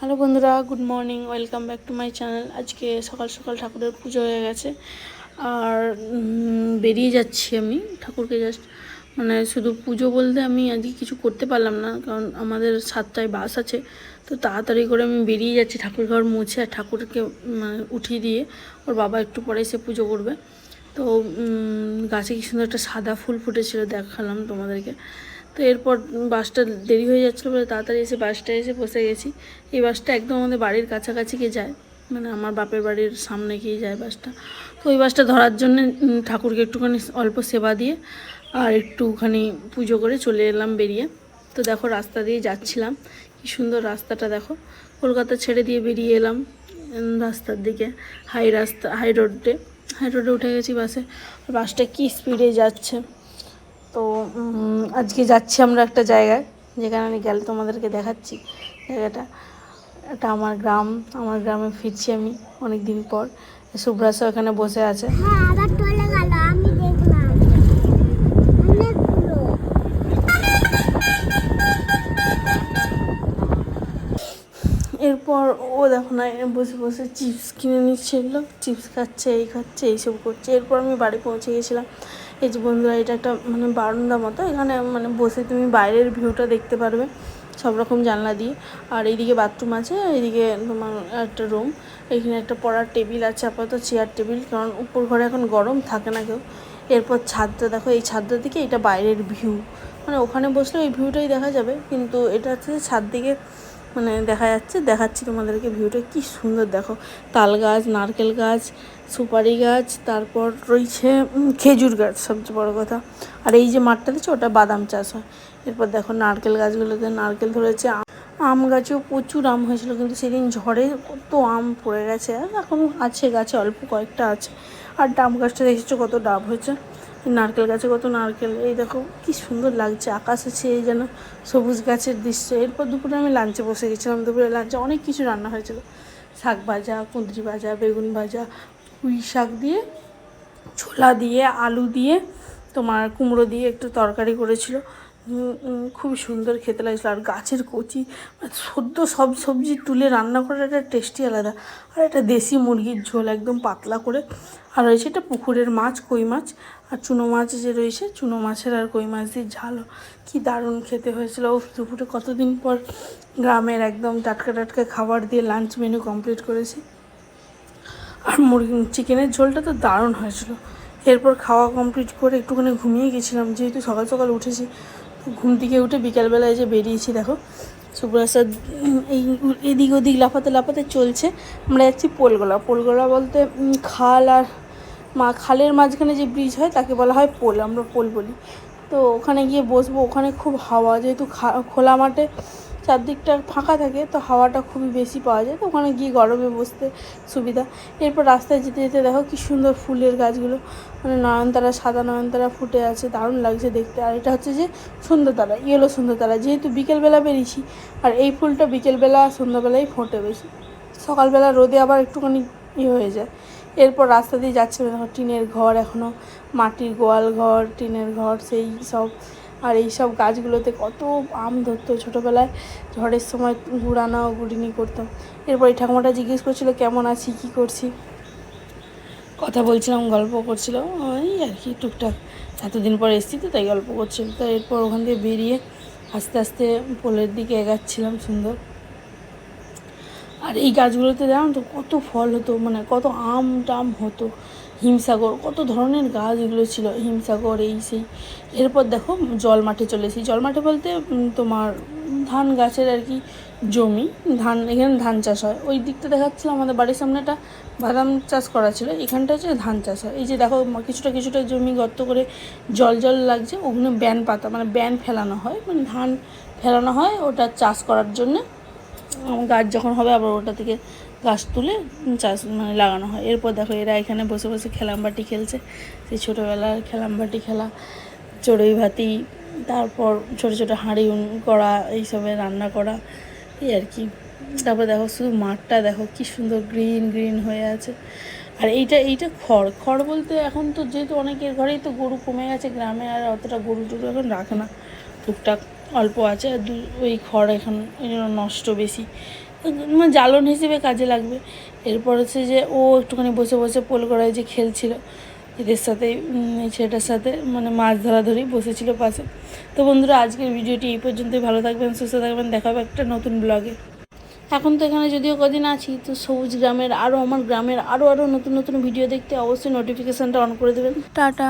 Hello বন্ধুরা, good morning, welcome back to my channel. আজকে সকাল সকাল ঠাকুরের পুজো হয়ে গেছে। আর বেরিয়ে যাচ্ছি আমি ঠাকুরকে জাস্ট মানে শুধু পুজো বলতে আমি আজকে কিছু করতে পারলাম না, কারণ আমাদের সাতটায় বাস আছে। তো তাড়াতাড়ি করে আমি বেরিয়ে যাচ্ছি ঠাকুর ঘর মুছে আর ঠাকুরকে মানে উঠিয়ে দিয়ে ওর বাবা একটু পরে এসে পুজো করবে। তো গাছে কি সুন্দর একটা সাদা ফুল ফুটেছিল, দেখালাম তোমাদেরকে। তো এরপর বাসটা দেরি হয়ে যাচ্ছিল বলে তাড়াতাড়ি এসে বাসটা এসে বসে গেছি। এই বাসটা একদম আমাদের বাড়ির কাছাকাছি গিয়ে যায়। মানে আমার বাপের বাড়ির সামনে গিয়ে যায় বাসটা। তো ওই বাসটা ধরার জন্য ঠাকুরকে একটুখানি অল্প সেবা দিয়ে আর একটুখানি পুজো করে চলে এলাম বেরিয়ে। তো দেখো রাস্তা দিয়ে যাচ্ছিলাম। কি সুন্দর রাস্তাটা দেখো। কলকাতা ছেড়ে দিয়ে বেরিয়ে এলাম রাস্তার দিকে, হাই রাস্তা, হাই রোডে। হাই রোডে উঠে গেছি বাসে। বাসটা কি স্পিডে যাচ্ছে? তো আজকে যাচ্ছি আমরা একটা জায়গায় যেখানে আমি গেলে তোমাদেরকে দেখাচ্ছি জায়গাটা। এটা আমার গ্রাম আমার গ্রামে ফিরছি আমি অনেক দিন পর সুব্রাসও এখানে বসে আছে। হ্যাঁ এরপর ও দেখো না বসে বসে চিপস কিনে নিচ্ছিল চিপস খাচ্ছে এই খাচ্ছে এইসব করছে। এরপর আমি বাড়ি পৌঁছে গেছিলাম। এই যে বন্ধুরা, এটা একটা মানে বারান্দা মতো। এখানে মানে বসে তুমি বাইরের ভিউটা দেখতে পারবে সব রকম জানলা দিয়ে। আর এইদিকে বাথরুম আছে, এইদিকে তোমার একটা রুম এখানে একটা পড়ার টেবিল আছে, আপাতত চেয়ার টেবিল কারণ উপর ঘরে এখন গরম, থাকে না কেউ। এরপর ছাদটা, দেখো এই ছাদটা দিকে এটা বাইরের ভিউ মানে ওখানে বসলে ওই ভিউটাই দেখা যাবে, কিন্তু এটা হচ্ছে ছাদ দিকে মানে দেখা যাচ্ছে, দেখাচ্ছি তোমাদেরকে ভিউটা, কি সুন্দর দেখো। তাল গাছ, নারকেল গাছ, সুপারি গাছ, তারপর রয়েছে খেজুর গাছ, সবচেয়ে বড় কথা। আর এই যে মাঠটা দিচ্ছে ওটা বাদাম চাষ হয়। এরপর দেখো নারকেল গাছগুলোতে নারকেল ধরেছে, আম- গাছেও প্রচুর আম হয়েছিল, কিন্তু সেদিন ঝড়ে কত আম পড়ে গেছে। আর এখন আছে গাছে, অল্প কয়েকটা আছে। আর ডাব গাছটা দেখেছ কত ডাব হয়েছে? নারকেল গাছে কত নারকেল, এই দেখো কি সুন্দর লাগছে, আকাশ আছে এই যেন সবুজ গাছের দৃশ্য। এরপর দুপুরে আমি লাঞ্চে বসে গেছিলাম, দুপুরে লাঞ্চে অনেক কিছু রান্না হয়েছিল। শাক ভাজা, কুঁদরি ভাজা, বেগুন ভাজা, পুঁই শাক দিয়ে, ছোলা দিয়ে, আলু দিয়ে, তোমার কুমড়ো দিয়ে একটু তরকারি করেছিল। খুব সুন্দর খেতে লাগছিল। আর গাছের কচি মানে সদ্য সব সবজি তুলে রান্না করার একটা টেস্টি আলাদা। আর একটা দেশি মুরগির ঝোল একদম পাতলা করে। আর রয়েছে একটা পুকুরের মাছ, কই মাছ। আর চুনো মাছ যে রয়েছে, চুনো মাছের আর কই মাছ দিয়ে ঝালও কি দারুণ খেতে হয়েছিল। ও দুপুরে কতদিন পর গ্রামের একদম টাটকা টাটকা খাবার দিয়ে লাঞ্চ মেনু কমপ্লিট করেছি। আর মুরগি, চিকেনের ঝোলটা তো দারুণ হয়েছিল। এরপর খাওয়া কমপ্লিট করে একটুখানি ঘুমিয়ে গেছিলাম। যেহেতু সকাল সকাল উঠেছি ঘুম থেকে উঠে বিকালবেলায় যে বেরিয়েছি, দেখো। সুপ্রাসাদ, এই এদিক ওদিক লাফাতে লাফাতে চলছে। আমরা যাচ্ছি পোলগোলা। পোলগোলা বলতে খাল আর মা, খালের মাঝখানে যে ব্রিজ হয়, তাকে বলা হয় পোল। আমরা পোল বলি। তো ওখানে গিয়ে বসবো। ওখানে খুব হাওয়া, যেহেতু খোলা মাঠে চারদিকটা ফাঁকা থাকে, তো হাওয়াটা খুবই বেশি পাওয়া যায়। তো ওখানে গিয়ে গরমে বসতে সুবিধা। এরপর রাস্তায় যেতে যেতে দেখো কি সুন্দর ফুলের গাছগুলো। মানে নয়নতারা, সাদা নয়নতারা ফুটে আছে, দারুণ লাগছে দেখতে। আর এটা হচ্ছে যে সুন্দরতারা ইয়েলো সুন্দরতারা যেহেতু বিকেলবেলা বেরিয়েছি, আর এই ফুলটা বিকেলবেলা সন্ধ্যাবেলায় ফোটে বেশি। সকালবেলা রোদে আবার একটুখানি ইয়ে হয়ে যায়। এরপর রাস্তা দিয়ে যাচ্ছে দেখো টিনের ঘর এখনও মাটির গোয়াল ঘর, টিনের ঘর, সেই সব। আর এই সব গাছগুলোতে কত আম ধরতো। ছোটোবেলায় ঝড়ের সময় ঘুরানো, ঘুরিনি করতো এরপরে এই ঠাকুমাটা জিজ্ঞেস করছিল, কেমন আছি? কী করছি? কথা বলছিলাম, গল্প করছিল ওই আর কি, টুকটাক। এতদিন পর এসেছি তো, তাই গল্প করছিল তো এরপর ওখান থেকে বেরিয়ে আস্তে আস্তে পোলের দিকে এগাচ্ছিলাম সুন্দর। আর এই গাছগুলোতে জানো তো কত ফল হতো মানে কত আম টাম হতো, হিমসাগর, কত ধরনের গাছ এগুলো ছিল, হিমসাগর, এই সেই। এরপর দেখো জল মাঠে চলে জল মাঠে বলতে তোমার ধান গাছের আর কি জমি, ধান, এখানে ধান চাষ হয়। ওই দিকটা দেখাচ্ছিল আমাদের বাড়ির সামনে একটা বাদাম চাষ করা ছিল, এখানটা হচ্ছে ধান চাষ হয়। এই যে দেখো কিছুটা কিছুটা জমি গর্ত করে জল জল লাগছে, ওখানে ব্যান পাতা মানে ব্যান ফেলানো হয় মানে ধান ফেলানো হয়, ওটা চাষ করার জন্যে। গাছ যখন হবে, আবার ওটা থেকে গাছ তুলে চাষ মানে লাগানো হয়। এরপর দেখো, এরা এখানে বসে বসে খেলামবাটি খেলছে। সেই ছোটোবেলার খেলামবাটি খেলা, চড়ুই ভাতি, তারপর ছোটো ছোটো হাঁড়ি উন- করা এইসবে রান্না করা, এই আর কি। তারপর দেখো, শুধু মাঠটা দেখো, কি সুন্দর গ্রিন গ্রিন হয়ে আছে। আর এইটা এইটা খড়। খড় বলতে এখন তো যেহেতু অনেকের ঘরেই তো গরু কমে গেছে, গ্রামে আর অতটা গরু টরু এখন রাখে না। টুকটাক অল্প আছে, আর দু ওই খড় এখন নষ্ট বেশি। মানে জ্বালন হিসেবে কাজে লাগবে। এরপর হচ্ছে যে ও একটুখানি বসে বসে পোল করায় যে খেলছিল, এদের সাথে ছেলেটার সাথে মানে মাছ ধরাধরি বসেছিল পাশে। তো বন্ধুরা, আজকের ভিডিওটি এই পর্যন্তই। ভালো থাকবেন, সুস্থ থাকবেন। দেখা হবে একটা নতুন ব্লগে। এখন তো এখানে যদিও কদিন আছি, তো সবুজ গ্রামের আরও আমার গ্রামের আরও আরও নতুন নতুন ভিডিও দেখতে অবশ্যই নোটিফিকেশানটা অন করে দেবেন। টাটা।